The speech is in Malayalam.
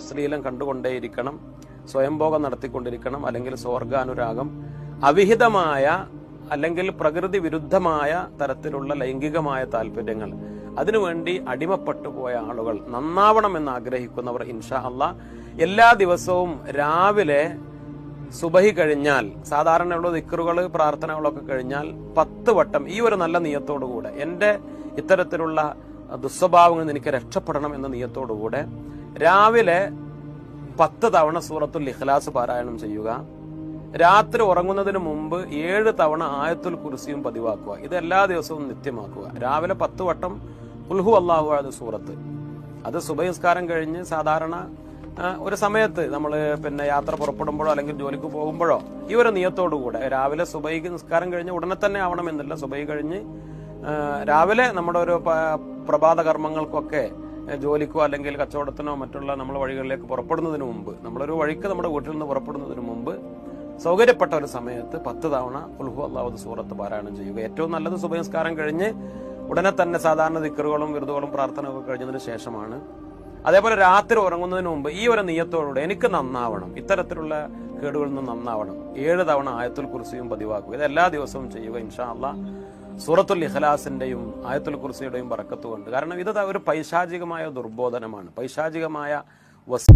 അശ്ലീലം കണ്ടുകൊണ്ടേയിരിക്കണം സ്വയംഭോഗം നടത്തിക്കൊണ്ടിരിക്കണം അല്ലെങ്കിൽ സ്വർഗാനുരാഗം അവിഹിതമായ അല്ലെങ്കിൽ പ്രകൃതി വിരുദ്ധമായ തരത്തിലുള്ള ലൈംഗികമായ താല്പര്യങ്ങൾ അതിനുവേണ്ടി അടിമപ്പെട്ടു പോയ ആളുകൾ നന്നാവണമെന്ന് ആഗ്രഹിക്കുന്നവർ ഇൻഷാ അല്ല എല്ലാ ദിവസവും രാവിലെ സുബഹി കഴിഞ്ഞാൽ സാധാരണയുള്ള ദിക്കറുകൾ പ്രാർത്ഥനകളൊക്കെ കഴിഞ്ഞാൽ പത്ത് വട്ടം ഈ ഒരു നല്ല നിയത്തോടുകൂടെ എന്റെ ഇത്തരത്തിലുള്ള ദുസ്വഭാവങ്ങളിൽ നിന്ന് എനിക്ക് രക്ഷപ്പെടണം എന്ന നിയത്തോടുകൂടെ രാവിലെ പത്ത് തവണ സൂറത്തുൽ ഇഖ്ലാസ് പാരായണം ചെയ്യുക. രാത്രി ഉറങ്ങുന്നതിന് മുമ്പ് ഏഴ് തവണ ആയത്തുൽ കുർസിയും പതിവാക്കുക. ഇത് എല്ലാ ദിവസവും നിത്യമാക്കുക. രാവിലെ പത്ത് വട്ടം ഉൽഹു അള്ളാഹു അത് സൂറത്ത്. അത് സുബഹിസ്കാരം കഴിഞ്ഞ് സാധാരണ ഒരു സമയത്ത് നമ്മൾ പിന്നെ യാത്ര പുറപ്പെടുമ്പോഴോ അല്ലെങ്കിൽ ജോലിക്ക് പോകുമ്പോഴോ ഈ ഒരു നിയത്തോടുകൂടെ രാവിലെ സുബൈക്ക് നിസ്കാരം കഴിഞ്ഞ് ഉടനെ തന്നെ ആവണമെന്നില്ല സുബൈ കഴിഞ്ഞ് രാവിലെ നമ്മുടെ ഒരു പ്രഭാത കർമ്മങ്ങൾക്കൊക്കെ ജോലിക്കോ അല്ലെങ്കിൽ കച്ചവടത്തിനോ മറ്റുള്ള നമ്മൾ വഴികളിലേക്ക് പുറപ്പെടുന്നതിന് മുമ്പ് നമ്മളൊരു വഴിക്ക് നമ്മുടെ വീട്ടിൽ നിന്ന് പുറപ്പെടുന്നതിന് മുമ്പ് സൗകര്യപ്പെട്ട ഒരു സമയത്ത് പത്ത് തവണ ഉൽഹു അള്ളാഹുദ് സൂറത്ത് പാരായണം ചെയ്യുക. ഏറ്റവും നല്ലത് സുബഹിസ്കാരം കഴിഞ്ഞ് ഉടനെ തന്നെ സാധാരണ ദിക്കറുകളും വിരുദുകളും പ്രാർത്ഥനകളും കഴിഞ്ഞതിന് ശേഷമാണ്. അതേപോലെ രാത്രി ഉറങ്ങുന്നതിന് മുമ്പ് ഈ ഒരു നിയത്തോടുകൂടെ എനിക്ക് നന്നാവണം. ഇത്തരത്തിലുള്ള കേടുകളിൽ നിന്ന് നന്നാവണം. ഏഴ് തവണ ആയത്തുൽ കുർസിയും പതിവാക്കുക. ഇത് എല്ലാ ദിവസവും ചെയ്യുക ഇൻഷാ സൂറത്തുൽ ഇഖ്ലാസിന്റെയും ആയത്തുൽ കുർസിയുടെയും പറക്കത്തുകൊണ്ട് കാരണം ഇത് ഒരു പൈശാചികമായ ദുർബോധനമാണ്. പൈശാചികമായ വസ്